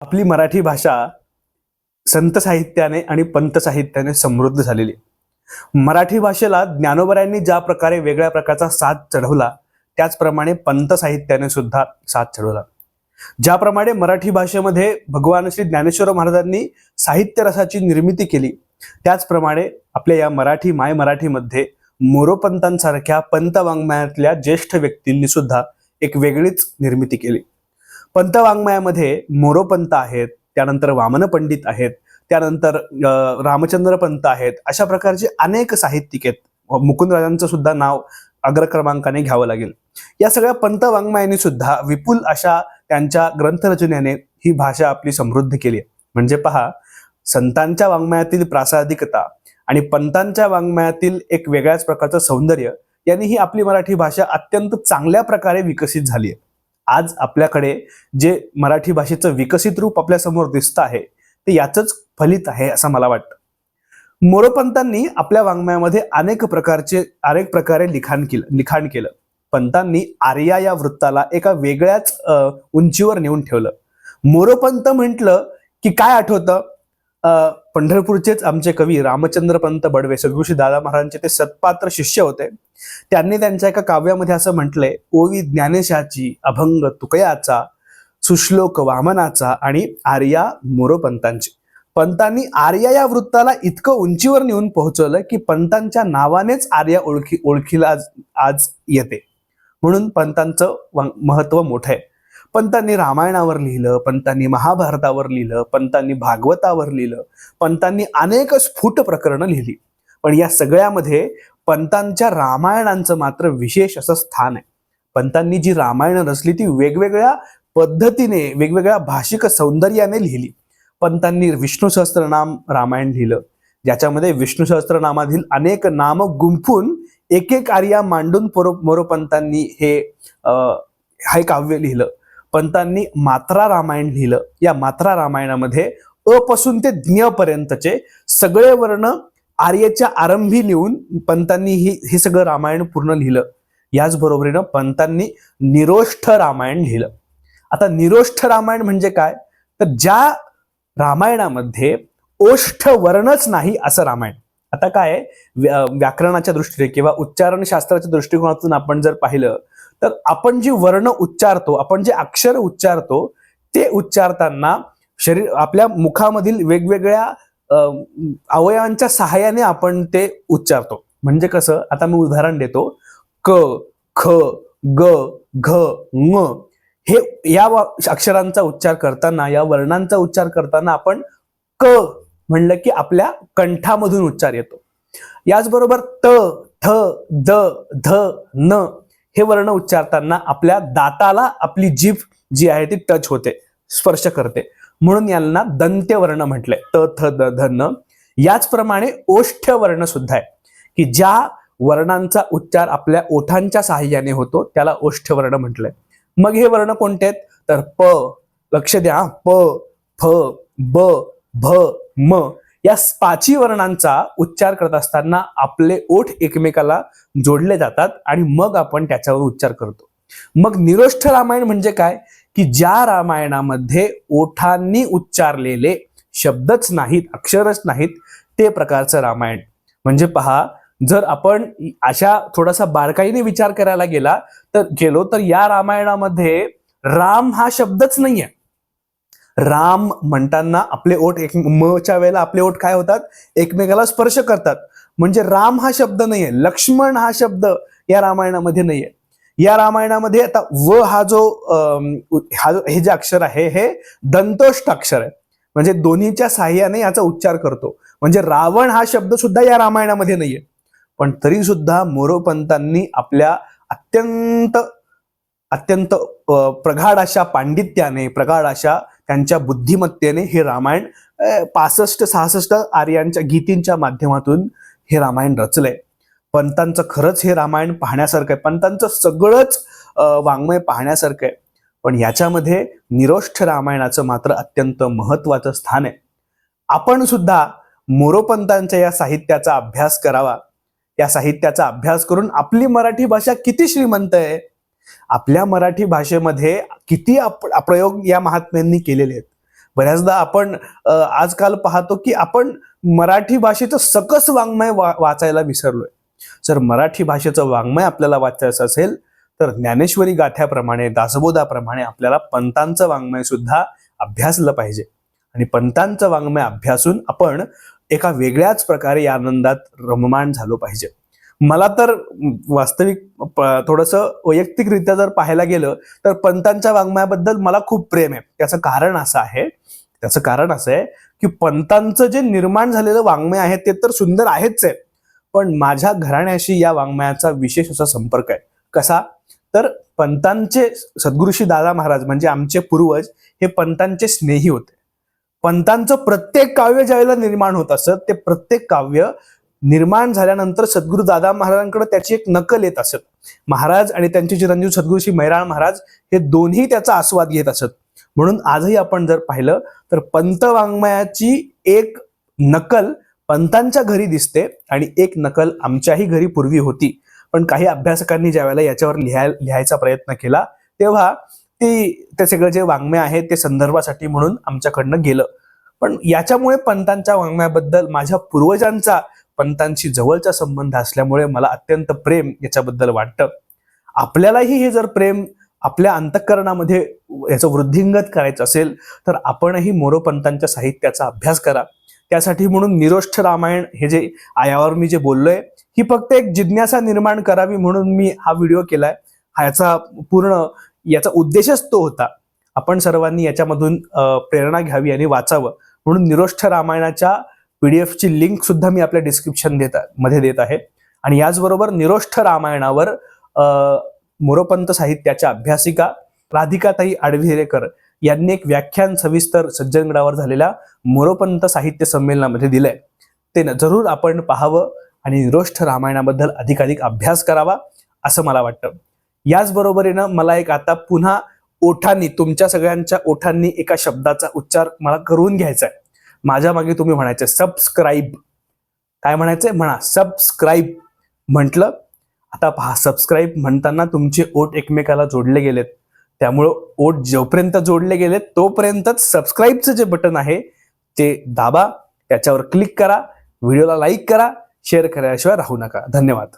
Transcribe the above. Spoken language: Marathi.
आपली मराठी भाषा संत साहित्याने आणि पंत साहित्याने समृद्ध झालेली मराठी भाषेला ज्ञानोबऱ्यांनी ज्या प्रकारे वेगळ्या प्रकारचा साथ चढवला त्याचप्रमाणे पंत साहित्याने सुद्धा साथ चढवला. ज्याप्रमाणे मराठी भाषेमध्ये भगवान श्री ज्ञानेश्वर महाराजांनी साहित्य रसाची निर्मिती केली त्याचप्रमाणे आपल्या या मराठी माय मराठीमध्ये मोरोपंतांसारख्या पंत वाङ्मयातल्या ज्येष्ठ व्यक्तींनी सुद्धा एक वेगळीच निर्मिती केली. पंत वाङ्मयामध्ये मोरोपंत आहेत त्यानंतर वामन पंडित आहेत त्यानंतर रामचंद्र पंत आहेत अशा प्रकारचे अनेक साहित्यिक आहेत. मुकुंदराजांचं सुद्धा नाव अग्रक्रमांकाने घ्यावं लागेल. या सगळ्या पंत वाङ्मयाने सुद्धा विपुल अशा त्यांच्या ग्रंथरचनेने ही भाषा आपली समृद्ध केली आहे. म्हणजे पहा संतांच्या वाङ्मयातील प्रासादिकता आणि पंतांच्या वाङ्मयातील एक वेगळ्याच प्रकारचं सौंदर्य यांनी ही आपली मराठी भाषा अत्यंत चांगल्या प्रकारे विकसित झाली आहे. आज आपल्याकडे जे मराठी भाषेचं विकसित रूप आपल्यासमोर दिसतं आहे ते याचंच फलित आहे असं मला वाटतं. मोरोपंतांनी आपल्या वाङ्मयामध्ये अनेक प्रकारचे अनेक प्रकारे लिखाण केलं लिखाण केलं. पंतांनी आर्या या वृत्ताला एका वेगळ्याच उंचीवर नेऊन ठेवलं. मोरोपंत म्हटलं की काय आठवतं? पंढरपूरचेच आमचे कवी रामचंद्रपंत बडवे सद्गुशी दादा महाराजांचे ते सत्पात्र शिष्य होते. त्यांनी त्यांच्या एका काव्यामध्ये असं म्हटलंय ओवी ज्ञानेशाची अभंग तुकयाचा सुश्लोक वामनाचा आणि आर्या मोरोपंतांची. पंतांनी आर्या या वृत्ताला इतकं उंचीवर नेऊन पोहोचवलं की पंतांच्या नावानेच आर्या ओळखी ओळखीला आज आज येते. म्हणून पंतांचं महत्त्व मोठं आहे. पंतांनी रामायणावर लिहिलं पंतांनी महाभारतावर लिहिलं पंतांनी भागवतावर लिहिलं पंतांनी अनेक स्फुट प्रकरणं लिहिली. पण या सगळ्यामध्ये पंतांच्या रामायणांचं मात्र विशेष असं स्थान आहे. पंतांनी जी रामायण रचली ती वेगवेगळ्या पद्धतीने वेगवेगळ्या भाषिक सौंदर्याने लिहिली. पंतांनी विष्णू सहस्त्रनाम रामायण लिहिलं. ज्याच्यामध्ये विष्णू सहस्त्रनामाधील अनेक नाम गुंफून एक एक आर्या मांडून पोरो मोरोपंतांनी हे हे काव्य लिहिलं. पंतांनी मात्रा रामायण लिहिलं. या मात्रा रामायणामध्ये अपासून ते ज्ञपर्यंतचे सगळे वर्ण आर्यच्या आरंभी लिहून पंतांनी ही हे सगळं रामायण पूर्ण लिहिलं. याचबरोबरीनं पंतांनी निरोष्ठ रामायण लिहिलं. आता निरोष्ठ रामायण म्हणजे काय? तर ज्या रामायणामध्ये ओष्ठ वर्णच नाही असं रामायण. आता काय व्या- व्याकरणाच्या दृष्टीने किंवा उच्चारण शास्त्राच्या दृष्टिकोनातून आपण जर पाहिलं तर आपण जी वर्ण उच्चारतो आपण जे अक्षर उच्चारतो ते उच्चारताना शरीर आपल्या मुखामधील वेगवेगळ्या अं, अवयवांच्या सहाय्याने आपण ते उच्चारतो. म्हणजे कसं? आता मी उदाहरण देतो. क ख ग घ म हे या अक्षरांचा उच्चार करताना या वर्णांचा उच्चार करताना आपण क म्हणलं की आपल्या कंठामधून उच्चार येतो. याचबरोबर त थ द ध न हे वर्ण उच्चारताना आपल्या दाताला आपली जीभ जी आहे ती टच होते स्पर्श करते. म्हणून यांना दंत्य वर्ण म्हटलंय त थ द धन याचप्रमाणे ओष्ठ वर्ण सुद्धा आहे. की ज्या वर्णांचा उच्चार आपल्या ओठांच्या साहाय्याने होतो त्याला ओष्ठ वर्ण म्हटलंय मग हे वर्ण कोणते आहेत? तर प लक्ष द्या प फ ब भ म. या पाची वर्णांचा उच्चार करत असताना आपले ओठ एकमेकाला जोडले जातात आणि मग आपण त्याच्यावर उच्चार करतो. मग निरोष्ठ रामायण म्हणजे काय? की ज्या रामायणामध्ये ओठांनी उच्चारलेले शब्दच नाहीत अक्षरच नाहीत ते प्रकारचं रामायण. म्हणजे पहा जर आपण अशा थोडासा बारकाईने विचार करायला गेला तर गेलो तर या रामायणामध्ये राम हा शब्दच नाहीये. राम म्हणताना आपले ओठ एक मच्या वेळेला आपले ओठ काय होतात? एकमेकाला स्पर्श करतात. म्हणजे राम हा शब्द नाहीये. लक्ष्मण हा शब्द या रामायणामध्ये नाहीये. या रामायणामध्ये आता व हा जो हा हे जे अक्षर आहे हे दंतोष्ट अक्षर आहे. म्हणजे दोन्हीच्या साह्याने याचा उच्चार करतो. म्हणजे रावण हा शब्द सुद्धा या रामायणामध्ये नाहीये. पण तरी सुद्धा मोरोपंतांनी आपल्या अत्यंत अत्यंत प्रगाढ अशा पांडित्याने प्रगाढ अशा त्यांच्या बुद्धिमत्तेने हे रामायण पासष्ट सहासष्ट आर्यांच्या गीतींच्या माध्यमातून हे रामायण रचलंय. पंतांचं खरंच हे रामायण पाहण्यासारखं आहे. पंतांचं सगळंच वाङ्मय पाहण्यासारखं आहे. पण याच्यामध्ये निरोष्ठ रामायणाचं मात्र अत्यंत महत्वाचं स्थान आहे. आपण सुद्धा मोरोपंतांच्या या साहित्याचा अभ्यास करावा. या साहित्याचा अभ्यास करून आपली मराठी भाषा किती श्रीमंत आहे आपल्या मराठी भाषेमध्ये किती अप- प्रयोग या महात्म्यांनी केलेले आहेत. बऱ्याचदा आपण आजकाल पाहतो की आपण मराठी भाषेचं सकस वाङ्मय वा वाचायला विसरलोय. जर मराठी भाषेचं वाङ्मय आपल्याला वाचायचं असेल तर ज्ञानेश्वरी गाथ्याप्रमाणे दासबोधाप्रमाणे आपल्याला पंतांचं वाङ्मय सुद्धा अभ्यासलं पाहिजे. आणि पंतांचं वाङ्मय अभ्यासून आपण एका वेगळ्याच प्रकारे या आनंदात रममाण झालो पाहिजे. मला तर वास्तविक थोडस थोडंसं वैयक्तिकरित्या जर पाहायला गेलं तर पंतांच्या वाङ्मयाबद्दल मला खूप प्रेम आहे. त्याचं कारण असं आहे त्याचं कारण असं आहे की पंतांचं जे निर्माण झालेलं वाङ्मय आहे ते तर सुंदर आहेच आहे. पण माझ्या घराण्याशी या वाङ्मयाचा विशेष असा संपर्क आहे. कसा? तर पंतांचे सद्गुरुशी दादा महाराज म्हणजे आमचे पूर्वज हे पंतांचे स्नेही होते. पंतांचं प्रत्येक काव्य ज्यावेळेला निर्माण होत असत ते प्रत्येक काव्य निर्माण झाल्यानंतर सद्गुरू दादा महाराजांकडे त्याची एक नकल येत असत. महाराज आणि त्यांचे चिरंजीव सद्गुरुशी मैराळ महाराज हे दोन्ही त्याचा आस्वाद घेत असत. म्हणून आजही आपण जर पाहिलं तर पंत वाङ्मयाची एक नकल पंतांच्या घरी दिसते आणि एक नकल आमच्याही घरी पूर्वी होती. पण काही अभ्यासकांनी ज्यावेळेला याच्यावर लिहाय लिहायचा प्रयत्न केला तेव्हा ती ते सगळं जे वाङ्मय आहे ते संदर्भासाठी म्हणून आमच्याकडनं गेलं. पण याच्यामुळे पंतांच्या वाङ्मयाबद्दल माझ्या पूर्वजांचा पंतांशी जवळचा संबंध असल्यामुळे मला अत्यंत प्रेम याच्याबद्दल वाटतं. आपल्यालाही हे जर प्रेम आपल्या अंतःकरणामध्ये याचं वृद्धिंगत करायचं असेल तर आपणही मोरोपंतांच्या साहित्याचा अभ्यास करा. त्यासाठी म्हणून निरोष्ठ रामायण हे जे आयावर मी जे बोललोय ही फक्त एक जिज्ञासा निर्माण करावी म्हणून मी हा व्हिडिओ केलाय. हा याचा पूर्ण याचा उद्देशच तो होता. आपण सर्वांनी याच्यामधून प्रेरणा घ्यावी आणि वाचावं. म्हणून निरोष्ठ रामायणाच्या पीडीएफची लिंक सुद्धा मी आपल्या डिस्क्रिप्शन देत मध्ये देत आहे. आणि याचबरोबर निरोष्ठ रामायणावर मोरोपंत साहित्याच्या अभ्यासिका राधिकाताई आडविरेकर यांनी एक व्याख्यान सविस्तर सज्जनगडावर झालेल्या मोरोपंत साहित्य संमेलनामध्ये दिलंय. ते जरूर आपण पाहावं आणि निरोष्ठ रामायणाबद्दल अधिकाधिक अभ्यास करावा असं मला वाटतं. याचबरोबरीनं मला एक आता पुन्हा ओठांनी तुमच्या सगळ्यांच्या ओठांनी एका शब्दाचा उच्चार मला करून घ्यायचा आहे माझ्या मागे तुम्ही म्हणायचे सबस्क्राईब काय म्हणायचंय म्हणा सबस्क्राईब म्हटलं आता पहा सबस्क्राईब म्हणताना तुमचे ओठ एकमेकाला जोडले गेलेत. त्यामुळं ओट जोपर्यंत जोडले गेलेत तोपर्यंतच सबस्क्राईबचं जे बटन आहे ते दाबा त्याच्यावर क्लिक करा व्हिडिओला लाईक करा शेअर करायशिवाय राहू नका. धन्यवाद.